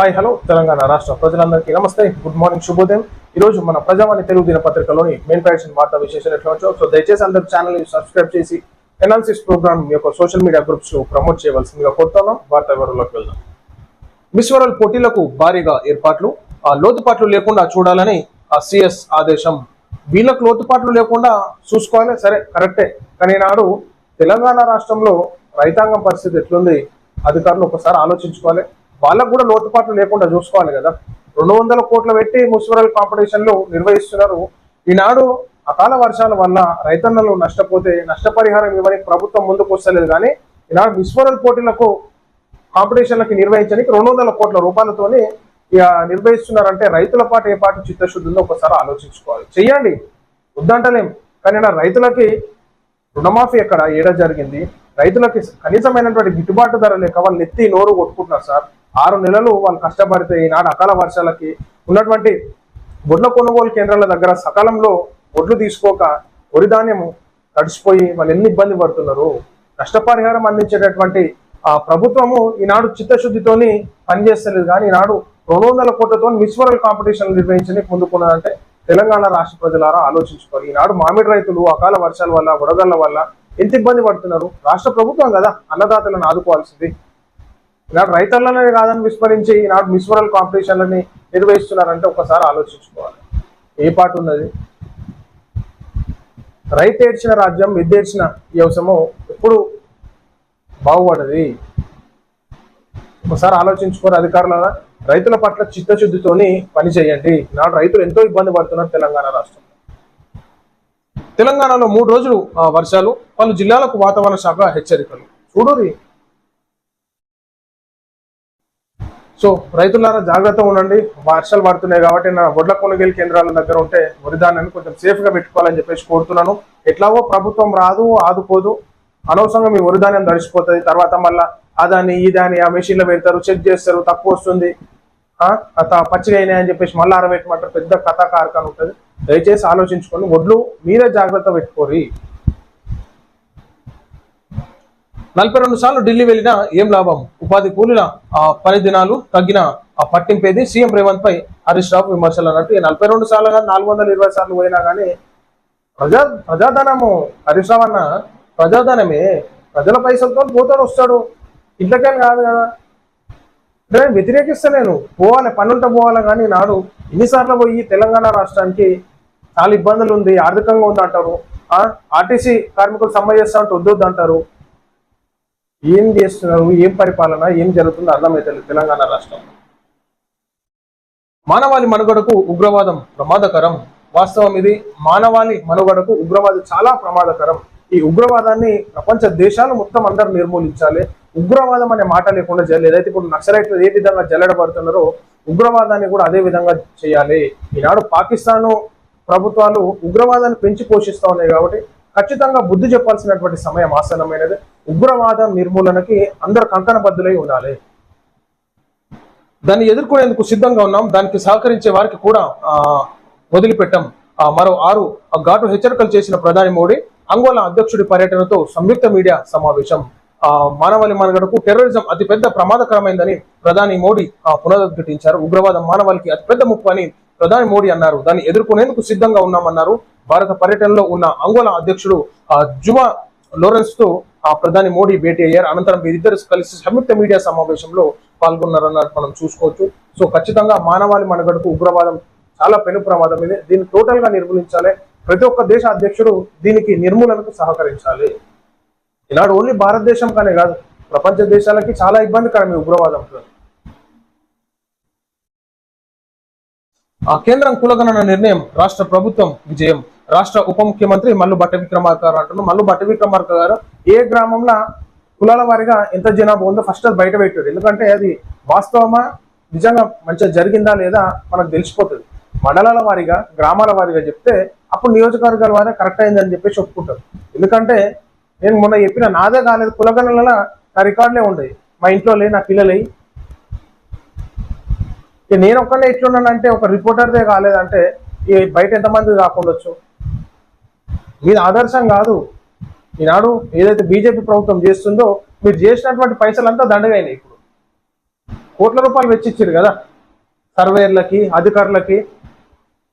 Hi hello Telangana రాష్ట్ర ప్రజలందరికీ నమస్తే. గుడ్ మార్నింగ్ శుభోదయం. ఈ రోజు మన ప్రజావాణి తెలుగు దినపత్రికలోని మెయిన్ ప్యాషన్ వార్తా విశేషాలు ఎట్లా వచ్చో సో దయచేసి అందరు ఛానల్ సబ్స్క్రైబ్ చేసి ఎనాలిసిస్ ప్రోగ్రామ్ యొక్క సోషల్ మీడియా గ్రూప్స్లో ప్రమోట్ చేయవలసిందిగా కోరుతున్నాం. వార్తా వివరంలోకి వెళ్దాం. మిస్ వరల్డ్ పోటీలకు భారీగా ఏర్పాట్లు. ఆ లోతుపాట్లు లేకుండా చూడాలని ఆ సిఎస్ ఆదేశం. వీళ్ళకు లోతుపాట్లు లేకుండా చూసుకోవాలి. సరే కరెక్టే. కానీ నాడు తెలంగాణ రాష్ట్రంలో రైతాంగం పరిస్థితి ఎట్లుంది? అధికారులు ఒకసారి ఆలోచించుకోవాలి. వాళ్ళకు కూడా లోటుపాట్లు లేకుండా చూసుకోవాలి కదా. రెండు వందల కోట్లు పెట్టి మున్సిపల్ కాంపిటీషన్లు నిర్వహిస్తున్నారు. ఈనాడు అకాల వర్షాల వల్ల రైతన్నలు నష్టపోతే నష్టపరిహారం ఇవ్వని ప్రభుత్వం ముందుకు వస్తలేదు కానీ ఈనాడు మున్సిపల్ పోటీలకు కాంపిటీషన్లకి నిర్వహించడానికి రెండు వందల కోట్ల రూపాయలతోనే ఇక నిర్వహిస్తున్నారంటే రైతుల పాటు ఏ పాటు చిత్తశుద్ధి ఉందో ఒకసారి ఆలోచించుకోవాలి. చెయ్యండి వద్దంటలేం. కానీ నా రైతులకి రుణమాఫీ ఎక్కడ? ఏడ జరిగింది? రైతులకి కనీసమైనటువంటి గిట్టుబాటు ధర లేక వాళ్ళు నెత్తి నోరు కొట్టుకుంటున్నారు సార్. ఆరు నెలలు వాళ్ళు కష్టపడితే ఈనాడు అకాల వర్షాలకి ఉన్నటువంటి వడ్ల కొనుగోలు కేంద్రాల దగ్గర సకాలంలో వడ్లు తీసుకోక వరి ధాన్యము తడిసిపోయి వాళ్ళు ఎన్ని ఇబ్బంది పడుతున్నారు? నష్టపరిహారం అందించేటటువంటి ఆ ప్రభుత్వము ఈనాడు చిత్తశుద్ధితోని పనిచేస్తలేదు. కానీ ఈనాడు రెండు వందల కోట్లతో మిస్వరల్ కాంపిటీషన్ నిర్వహించడానికి ముందుకున్నారంటే తెలంగాణ రాష్ట్ర ప్రజలారా ఆలోచించుకోవాలి. ఈనాడు మామిడి రైతులు అకాల వర్షాల వల్ల వడగళ్ళ వల్ల ఎంత ఇబ్బంది పడుతున్నారు? రాష్ట్ర ప్రభుత్వం కదా అన్నదాతలను ఆదుకోవాల్సింది. ఈనాడు రైతులనే కాదని విస్మరించి ఈనాడు మిస్ వరల్డ్ కాంపిటీషన్లని నిర్వహిస్తున్నారంటే ఒకసారి ఆలోచించుకోవాలి. ఏ పాట ఉన్నది? రైతు ఏడ్చిన రాజ్యం విద్యేడ్చిన వ్యవసాయము ఎప్పుడు బాగుపడది. ఒకసారి ఆలోచించుకోరు అధికారుల రైతుల పట్ల చిత్తశుద్ధితోని పని చేయండి నాడు రైతులు ఎంతో ఇబ్బంది పడుతున్నారు తెలంగాణ రాష్ట్రం తెలంగాణలో మూడు రోజులు వర్షాలు పలు జిల్లాలకు వాతావరణ శాఖ హెచ్చరికలు. చూడూరి. సో రైతులారా జాగ్రత్తగా ఉండండి. వర్షాలు పడుతున్నాయి కాబట్టి నా వడ్ల కొనుగోలు కేంద్రాల దగ్గర ఉంటే వరిధాన్యాన్ని కొంచెం సేఫ్గా పెట్టుకోవాలని చెప్పేసి కోరుతున్నాను. ఎట్లాగో ప్రభుత్వం రాదు ఆదుకోదు. అనవసరంగా మీ వరిధాన్యం ధాన్యం తడిసిపోతుంది. తర్వాత మళ్ళా అదాని ఇదాని ఆ మెషిన్లో పెడతారు చెక్ చేస్తారు తక్కువ వస్తుంది. ఆ, అత పచ్చిగా అయినాయి అని చెప్పేసి మళ్ళీ ఆరబెట్టమంటారు. పెద్ద కథ కార్ఖాన ఉంటుంది. దయచేసి ఆలోచించుకొని వడ్లు మీరే జాగ్రత్త పెట్టుకోరి. నలభై రెండు సార్లు ఢిల్లీ వెళ్ళినా ఏం లాభం? ఉపాధి కూలీల ఆ, పని దినాలు తగ్గిన ఆ పట్టింపేది సీఎం రేవంత్ పై హరీష్ రావు విమర్శలు అన్నట్టు నలభై రెండు సార్లు కానీ నాలుగు వందల ఇరవై సార్లు పోయినా కానీ ప్రజా ప్రజాధనము హరీష్ రావు అన్న ప్రజాధనమే. ప్రజల పైసలతో పోతాడు వస్తాడు. ఇట్లకేం కాదు కదా. నేను వ్యతిరేకిస్తా నేను? పోవాలి పనుంటే పోవాలి కానీ నాడు ఎన్నిసార్లు పోయి తెలంగాణ రాష్ట్రానికి చాలా ఇబ్బందులు ఉంది ఆర్థికంగా ఉంది అంటారు. ఆర్టీసీ కార్మికులు సమ్మె చేస్తా అంటే వద్దొద్దు అంటారు. ఏం చేస్తున్నారు? ఏం పరిపాలన? ఏం జరుగుతుందో అర్థమైతలేదు తెలంగాణ రాష్ట్రం. మానవాళి మనుగడకు ఉగ్రవాదం ప్రమాదకరం. వాస్తవం ఇది మానవాళి మనుగడకు ఉగ్రవాదం చాలా ప్రమాదకరం. ఈ ఉగ్రవాదాన్ని ప్రపంచ దేశాలు మొత్తం అందరూ నిర్మూలించాలి. ఉగ్రవాదం అనే మాట లేకుండా చేయాలి. ఏదైతే ఇప్పుడు నక్సలైట్లు ఏ విధంగా జల్లడబడుతున్నారో ఉగ్రవాదాన్ని కూడా అదే విధంగా చేయాలి. ఈనాడు పాకిస్తాను ప్రభుత్వాలు ఉగ్రవాదాన్ని పెంచి పోషిస్తా ఉన్నాయి కాబట్టి ఖచ్చితంగా బుద్ధి చెప్పాల్సినటువంటి సమయం ఆసనమైనది ఉగ్రవాదం నిర్మూలనకి అందరు కంకణబద్ధులై ఉండాలి. దాన్ని ఎదుర్కొనేందుకు సిద్ధంగా ఉన్నాం. దానికి సహకరించే వారికి కూడా ఆ, వదిలిపెట్టాం. మరో ఆరు ఆ, ఘాటు హెచ్చరికలు చేసిన ప్రధాని మోడీ అంగోలా అధ్యక్షుడి పర్యటనతో సంయుక్త మీడియా సమావేశం. ఆ, మానవాళి మనగడకు టెర్రరిజం అతిపెద్ద ప్రమాదకరమైందని ప్రధాని మోడీ ఆ, పునరుద్ఘటించారు ఉగ్రవాదం మానవాళికి అతిపెద్ద ముప్పు అని ప్రధాని మోడీ అన్నారు. దాన్ని ఎదుర్కొనేందుకు సిద్ధంగా ఉన్నామన్నారు. భారత పర్యటనలో ఉన్న అంగోలా అధ్యక్షుడు ఆ, జుమా లోరెన్స్తో ఆ ప్రధాని మోడీ భేటీ అయ్యారు. అనంతరం వీరిద్దరు కలిసి సంయుక్త మీడియా సమావేశంలో పాల్గొన్నారన్నట్టు మనం చూసుకోవచ్చు. సో ఖచ్చితంగా మానవాళి మనగడకు ఉగ్రవాదం చాలా పెను ప్రమాదం ఇది. దీన్ని టోటల్గా నిర్మూలించాలి. ప్రతి ఒక్క దేశ అధ్యక్షుడు దీనికి నిర్మూలనకు సహకరించాలి. ఈనాడు ఓన్లీ భారతదేశం కానే కాదు ప్రపంచ దేశాలకి చాలా ఇబ్బందికరం ఈ ఉగ్రవాదం. ఆ కేంద్రం కులగణన నిర్ణయం రాష్ట్ర ప్రభుత్వం విజయం. రాష్ట్ర ఉప ముఖ్యమంత్రి మల్లు బట్ట విక్రమార్క గారు అంటున్నారు. మల్లు బట్ట విక్రమార్క గారు ఏ గ్రామంలో కులాల వారిగా ఎంత జనాభా ఉందో ఫస్ట్ అది బయట పెట్టారు. ఎందుకంటే అది వాస్తవమా? నిజంగా మంచిగా జరిగిందా లేదా మనకు తెలిసిపోతుంది. మండలాల వారిగా గ్రామాల వారిగా చెప్తే అప్పుడు నియోజకవర్గాల వారే కరెక్ట్ అయిందని చెప్పేసి ఒప్పుకుంటారు. ఎందుకంటే నేను మొన్న చెప్పిన నాదే కాలేదు. కులగణనల నా రికార్డులే ఉండేవి. మా ఇంట్లో లే నా పిల్లలే నేను ఒక్కనే ఎట్లున్నానంటే ఒక రిపోర్టర్దే కాలేదంటే ఈ బయట ఎంతమంది కాకుండొచ్చు మీది ఆదర్శం కాదు. ఈనాడు ఏదైతే బీజేపీ ప్రభుత్వం చేస్తుందో మీరు చేసినటువంటి పైసలంతా దండగైనాయి ఇప్పుడు. కోట్ల రూపాయలు వెచ్చిచ్చారు కదా సర్వేయర్లకి అధికారులకి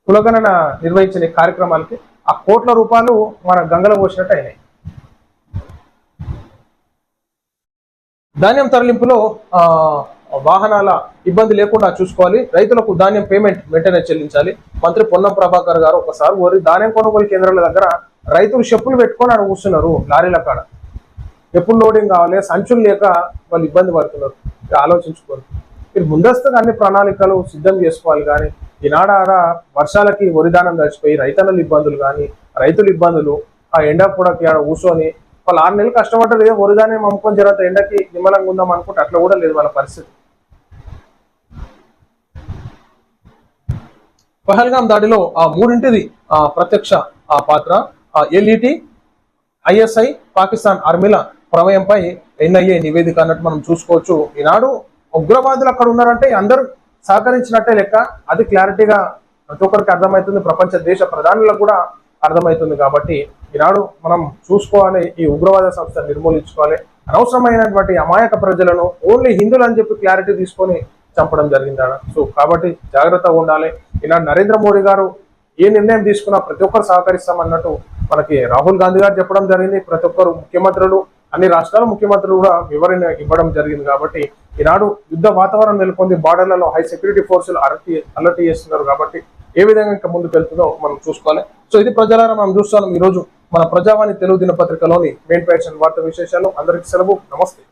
కులగణన నిర్వహించిన కార్యక్రమాలకి ఆ కోట్ల రూపాయలు మన గంగలో పోసినట్టు అయినాయి. ధాన్యం తరలింపులో వాహనాల ఇబ్బంది లేకుండా చూసుకోవాలి. రైతులకు ధాన్యం పేమెంట్ వెంటనే చెల్లించాలి. మంత్రి పొన్నం ప్రభాకర్ గారు ఒకసారి ఓరి ధాన్యం కొనుగోలు కేంద్రాల దగ్గర రైతులు చెప్పులు పెట్టుకొని ఆడ కూర్చున్నారు లారీల కాడ. ఎప్పుడు లోడింగ్ కావాలి సంచులు లేక వాళ్ళు ఇబ్బంది పడుతున్నారు. ఆలోచించుకోరు. మీరు ముందస్తుగా అన్ని ప్రణాళికలు సిద్ధం చేసుకోవాలి కానీ ఈనాడ ఆడ వర్షాలకి వరిదానం దచ్చిపోయి రైతన్నల ఇబ్బందులు కానీ రైతుల ఇబ్బందులు ఆ ఎండ పూడకి ఆడ కూర్చొని వాళ్ళు ఆరు నెలలు కష్టపడ్డారు ఏదో వరిదానం అమ్ముకొని జరుగుతా ఎండకి నిమ్మలంగా ఉందాం అనుకుంటే అట్లా కూడా లేదు వాళ్ళ పరిస్థితి. పహల్గాం దాడిలో ఆ మూడింటిది ఆ ప్రత్యక్ష ఆ పాత్ర. ఆ ఎల్ఈటి ఐఎస్ఐ పాకిస్తాన్ ఆర్మీల ప్రమేయంపై ఎన్ఐఏ నివేదిక అన్నట్టు మనం చూసుకోవచ్చు. ఈనాడు ఉగ్రవాదులు అక్కడ ఉన్నారంటే అందరూ సహకరించినట్టే లెక్క. అది క్లారిటీగా ప్రతి ఒక్కరికి అర్థమవుతుంది. ప్రపంచ దేశ ప్రధానులకు కూడా అర్థమవుతుంది కాబట్టి ఈనాడు మనం చూసుకోవాలి ఈ ఉగ్రవాద సంస్థ నిర్మూలించుకోవాలి. అనవసరమైనటువంటి అమాయక ప్రజలను ఓన్లీ హిందువులు అని చెప్పి క్లారిటీ తీసుకొని చంపడం జరిగింది ఆడ సో కాబట్టి జాగ్రత్తగా ఉండాలి. ఇలా నరేంద్ర మోడీ గారు ఏ నిర్ణయం తీసుకున్నా ప్రతి ఒక్కరు సహకరిస్తామన్నట్టు మనకి రాహుల్ గాంధీ గారు చెప్పడం జరిగింది. ప్రతి ఒక్కరు ముఖ్యమంత్రులు అన్ని రాష్ట్రాల ముఖ్యమంత్రులు కూడా వివరణ ఇవ్వడం జరిగింది కాబట్టి ఈనాడు యుద్ధ వాతావరణం నెలకొంది. బార్డర్లలో హై సెక్యూరిటీ ఫోర్సులు అలర్ట్ అలర్ట్ చేస్తున్నారు కాబట్టి ఏ విధంగా ఇంకా ముందుకు వెళ్తుందో మనం చూసుకోవాలి. సో ఇది ప్రజలారా మనం చూస్తున్నాం. ఈ రోజు మన ప్రజావాణి తెలుగు దినపత్రికలోని మెయిన్ పేషన్ వార్త విశేషాలు. అందరికీ సెలవు. నమస్తే.